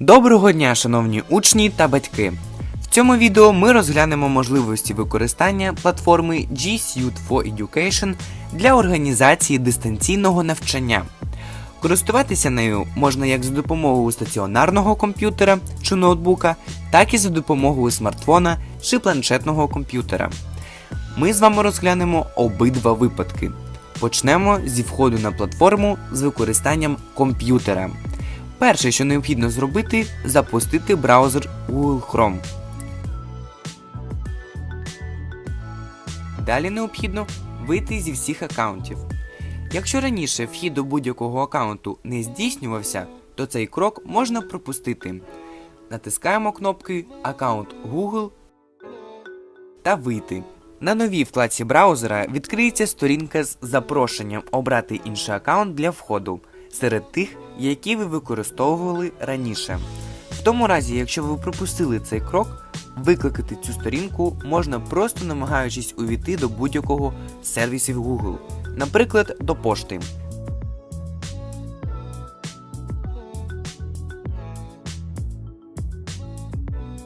Доброго дня, шановні учні та батьки! В цьому відео ми розглянемо можливості використання платформи G Suite for Education для організації дистанційного навчання. Користуватися нею можна як за допомогою стаціонарного комп'ютера чи ноутбука, так і за допомогою смартфона чи планшетного комп'ютера. Ми з вами розглянемо обидва випадки. Почнемо зі входу на платформу з використанням комп'ютера. Перше, що необхідно зробити, запустити браузер Google Chrome. Далі необхідно вийти зі всіх аккаунтів. Якщо раніше вхід до будь-якого аккаунту не здійснювався, то цей крок можна пропустити. Натискаємо кнопки Аккаунт Google та Вийти. На новій вкладці браузера відкриється сторінка з запрошенням обрати інший аккаунт для входу серед тих, які ви використовували раніше. В тому разі, якщо ви пропустили цей крок, викликати цю сторінку можна просто намагаючись увійти до будь-якого з сервісів Google, наприклад, до пошти.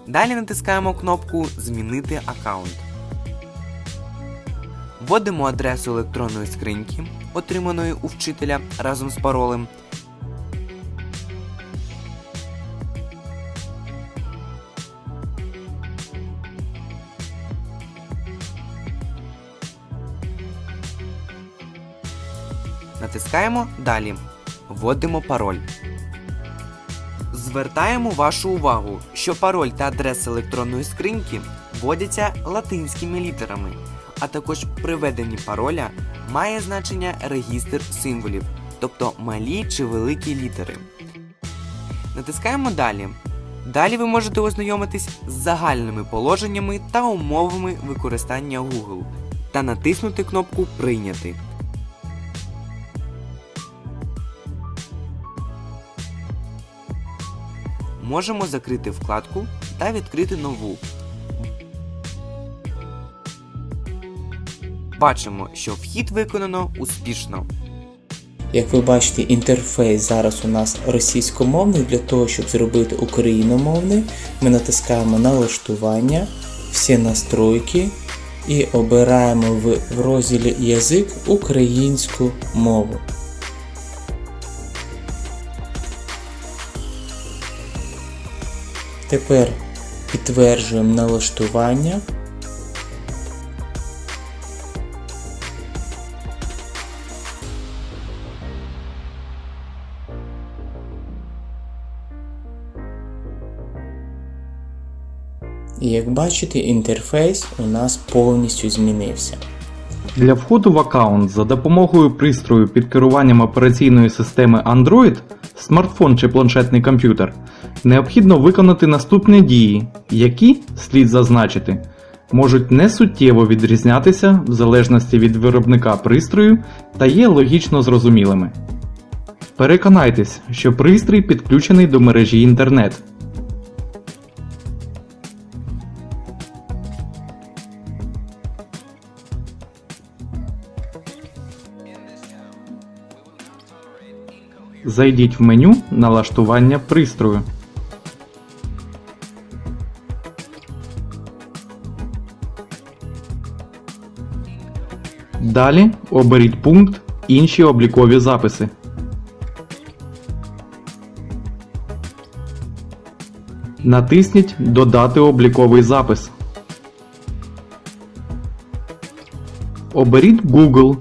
Далі натискаємо кнопку Змінити аккаунт. Вводимо адресу електронної скриньки, отриманої у вчителя разом з паролем. Натискаємо Далі. Вводимо пароль. Звертаємо вашу увагу, що пароль та адреса електронної скриньки вводяться латинськими літерами, а також при введенні пароля має значення регістр символів, тобто малі чи великі літери. Натискаємо Далі. Далі ви можете ознайомитись з загальними положеннями та умовами використання Google та натиснути кнопку Прийняти. Можемо закрити вкладку та відкрити нову. Бачимо, що вхід виконано успішно. Як ви бачите, інтерфейс зараз у нас російськомовний. Для того, щоб зробити україномовний, ми натискаємо налаштування, всі настройки і обираємо в, розділі язик українську мову. Тепер підтверджуємо налаштування. І як бачите, інтерфейс у нас повністю змінився. Для входу в аккаунт за допомогою пристрою під керуванням операційної системи Android, смартфон чи планшетний комп'ютер, необхідно виконати наступні дії, які, слід зазначити, можуть не суттєво відрізнятися в залежності від виробника пристрою та є логічно зрозумілими. Переконайтесь, що пристрій підключений до мережі інтернет. Зайдіть в меню Налаштування пристрою. Далі оберіть пункт Інші облікові записи. Натисніть Додати обліковий запис. Оберіть Google.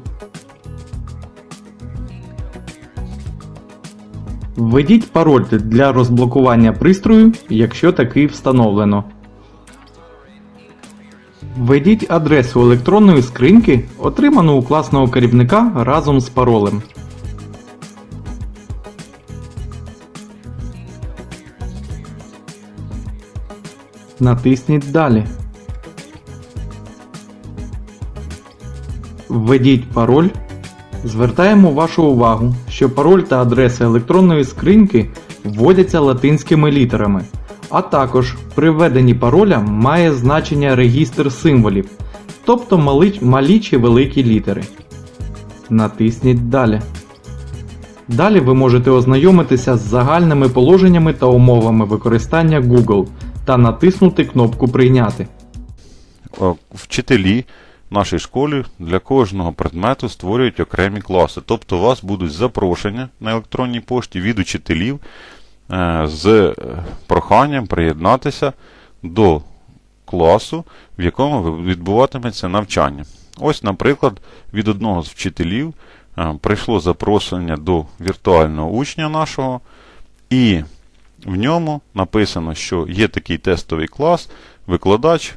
Введіть пароль для розблокування пристрою, якщо такий встановлено. Введіть адресу електронної скриньки, отриману у класного керівника разом з паролем. Натисніть Далі. Введіть пароль. Звертаємо вашу увагу, що пароль та адреса електронної скриньки вводяться латинськими літерами, а також при введенні пароля має значення регістр символів, тобто мали, малі чи великі літери. Натисніть Далі. Далі ви можете ознайомитися з загальними положеннями та умовами використання Google та натиснути кнопку Прийняти. Е, вчителі нашій школі для кожного предмету створюють окремі класи. Тобто у вас будуть запрошення на електронній пошті від учителів е, з е, проханням приєднатися до класу, в якому відбуватиметься навчання. Ось, наприклад, від одного з вчителів е, прийшло запрошення до віртуального учня нашого, і в ньому написано, що є такий тестовий клас, викладач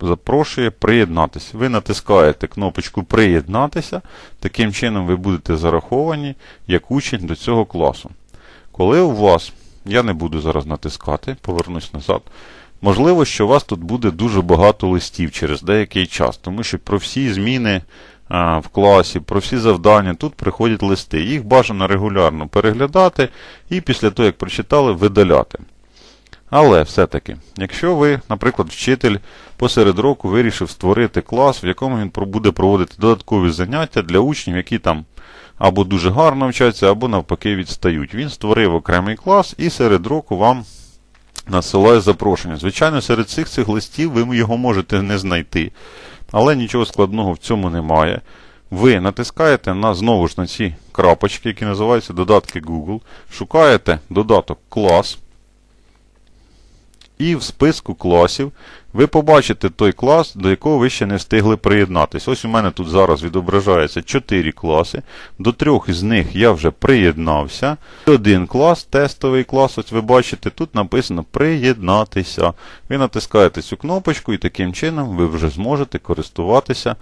запрошує приєднатися. Ви натискаєте кнопочку Приєднатися, таким чином ви будете зараховані як учень до цього класу. Коли у вас, я не буду зараз натискати, повернусь назад. Можливо, що у вас тут буде дуже багато листів через деякий час, тому що про всі зміни а, в класі, про всі завдання тут приходять листи. Їх бажано регулярно переглядати і після того, як прочитали, видаляти. Але все-таки, якщо ви, наприклад, вчитель посеред року вирішив створити клас, в якому він буде проводити додаткові заняття для учнів, які там або дуже гарно вчаться, або навпаки відстають. Він створив окремий клас і серед року вам насилає запрошення. Звичайно, серед цих цих листів ви його можете не знайти, але нічого складного в цьому немає. Ви натискаєте на знову ж на ці крапочки, які називаються додатки Google, шукаєте додаток клас. І в списку класів ви побачите той клас, до якого ви ще не встигли приєднатись. Ось у мене тут зараз відображається 4 класи. До трьох із них я вже приєднався. Один клас, тестовий клас, ось ви бачите, тут написано приєднатися. Ви натискаєте цю кнопочку і таким чином ви вже зможете користуватися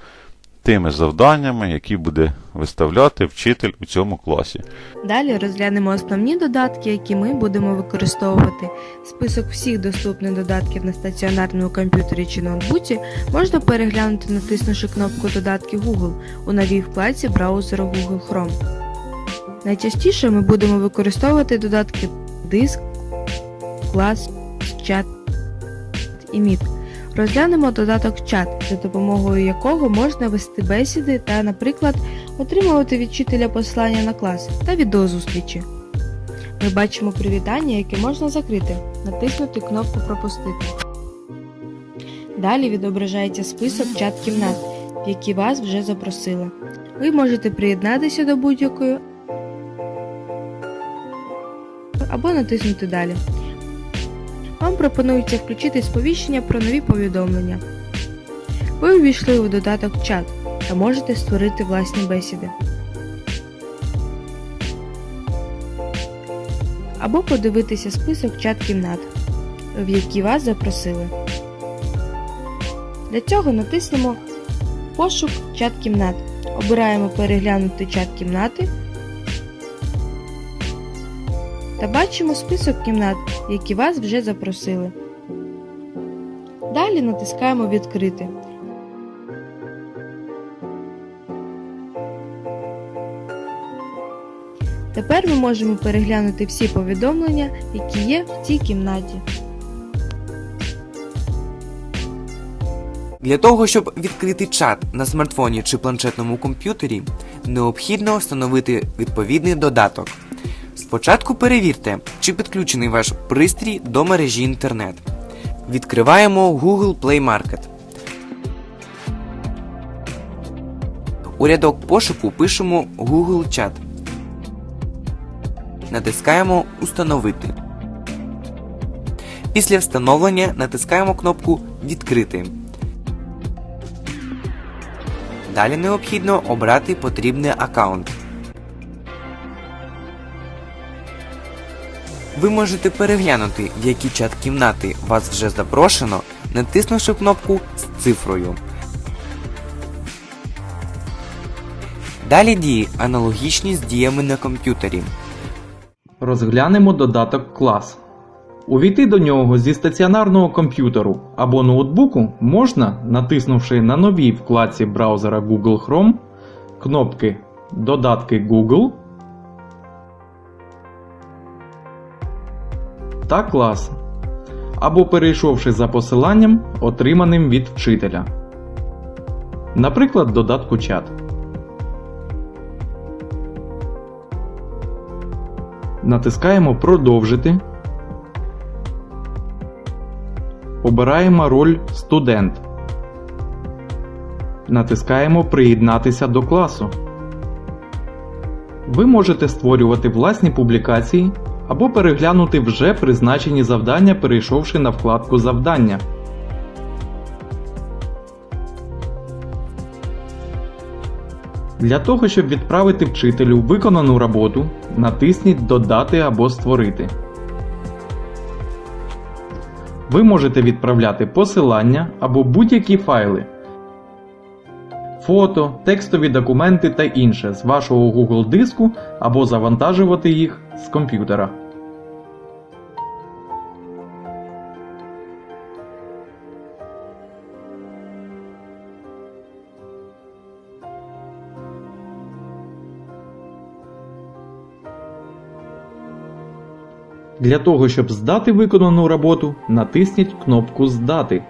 тими завданнями, які буде виставляти вчитель у цьому класі. Далі розглянемо основні додатки, які ми будемо використовувати. Список всіх доступних додатків на стаціонарному комп'ютері чи ноутбуці можна переглянути, натиснувши кнопку Додатки Google у новій вкладці браузеру Google Chrome. Найчастіше ми будемо використовувати додатки Диск, Клас, Чат і Meet. Розглянемо додаток чат, за допомогою якого можна вести бесіди та, наприклад, отримувати від вчителя посилання на клас та відеозустрічі. Ми бачимо привітання, яке можна закрити, натиснути кнопку Пропустити. Далі відображається список чат-кімнат, в які вас вже запросили. Ви можете приєднатися до будь-якої або натиснути Далі. Вам пропонується включити сповіщення про нові повідомлення. Ви увійшли у додаток чат та можете створити власні бесіди. Або подивитися список чат-кімнат, в які вас запросили. Для цього натиснемо Пошук чат-кімнат. Обираємо переглянути чат-кімнати та бачимо список кімнат, які вас вже запросили. Далі натискаємо Відкрити. Тепер ми можемо переглянути всі повідомлення, які є в цій кімнаті. Для того, щоб відкрити чат на смартфоні чи планшетному комп'ютері, необхідно встановити відповідний додаток. Спочатку перевірте, чи підключений ваш пристрій до мережі інтернет. Відкриваємо Google Play Market. У рядок пошуку пишемо Google Chat. Натискаємо Установити. Після встановлення натискаємо кнопку Відкрити. Далі необхідно обрати потрібний аккаунт. Ви можете переглянути, в які чат-кімнати вас вже запрошено, натиснувши кнопку з цифрою. Далі дії аналогічні з діями на комп'ютері. Розглянемо додаток клас. Увійти до нього зі стаціонарного комп'ютеру або ноутбуку можна, натиснувши на новій вкладці браузера Google Chrome кнопки Додатки Google та клас, або перейшовши за посиланням, отриманим від вчителя. Наприклад, додатку чат. Натискаємо Продовжити. Обираємо роль Студент. Натискаємо Приєднатися до класу. Ви можете створювати власні публікації або переглянути вже призначені завдання, перейшовши на вкладку Завдання. Для того, щоб відправити вчителю виконану роботу, натисніть Додати або Створити. Ви можете відправляти посилання або будь-які файли, фото, текстові документи та інше з вашого Google диску або завантажувати їх з комп'ютера. Для того, щоб здати виконану роботу, натисніть кнопку Здати.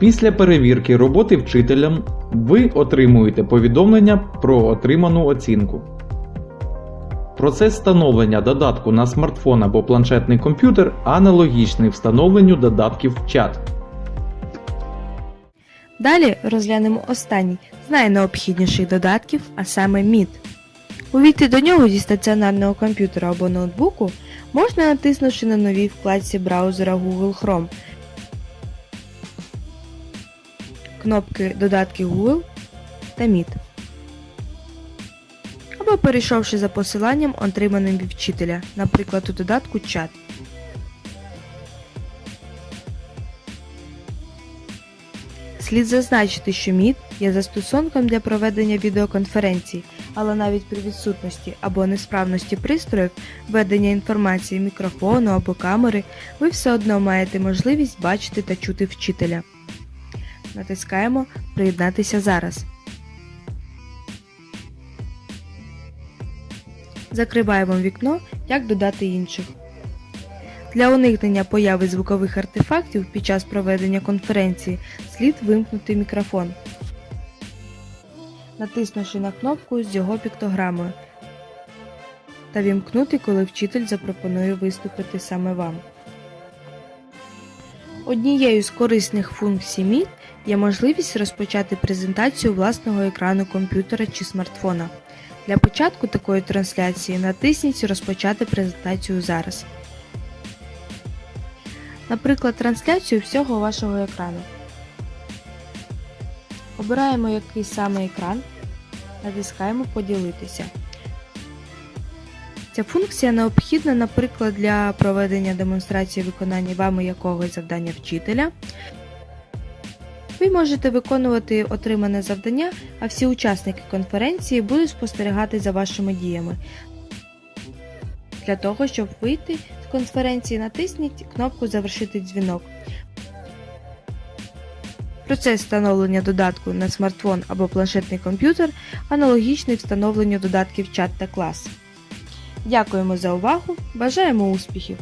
Після перевірки роботи вчителем ви отримуєте повідомлення про отриману оцінку. Процес встановлення додатку на смартфон або планшетний комп'ютер аналогічний встановленню додатків в чат. Далі розглянемо останній з найнеобхідніших додатків, а саме Meet. Увійти до нього зі стаціонарного комп'ютера або ноутбуку можна натиснувши на новій вкладці браузера Google Chrome кнопки Додатки Google та Meet. Або перейшовши за посиланням, отриманим від вчителя, наприклад, у додатку Чат. Слід зазначити, що Meet є застосунком для проведення відеоконференцій, але навіть при відсутності або несправності пристроїв ведення інформації мікрофону або камери, ви все одно маєте можливість бачити та чути вчителя. Натискаємо Приєднатися зараз. Закриваємо вікно, як додати інших. Для уникнення появи звукових артефактів під час проведення конференції слід вимкнути мікрофон, натиснувши на кнопку з його піктограмою та вімкнути, коли вчитель запропонує виступити саме вам. Однією з корисних функцій Meet є можливість розпочати презентацію власного екрану комп'ютера чи смартфона. Для початку такої трансляції натисніть Розпочати презентацію зараз. Наприклад, трансляцію всього вашого екрану. Обираємо який саме екран, натискаємо Поділитися. Ця функція необхідна, наприклад, для проведення демонстрації виконання вами якогось завдання вчителя. Ви можете виконувати отримане завдання, а всі учасники конференції будуть спостерігати за вашими діями. Для того, щоб вийти з конференції, натисніть кнопку Завершити дзвінок. Процес встановлення додатку на смартфон або планшетний комп'ютер аналогічний встановленню додатків чат та клас. Дякуємо за увагу! Бажаємо успіхів!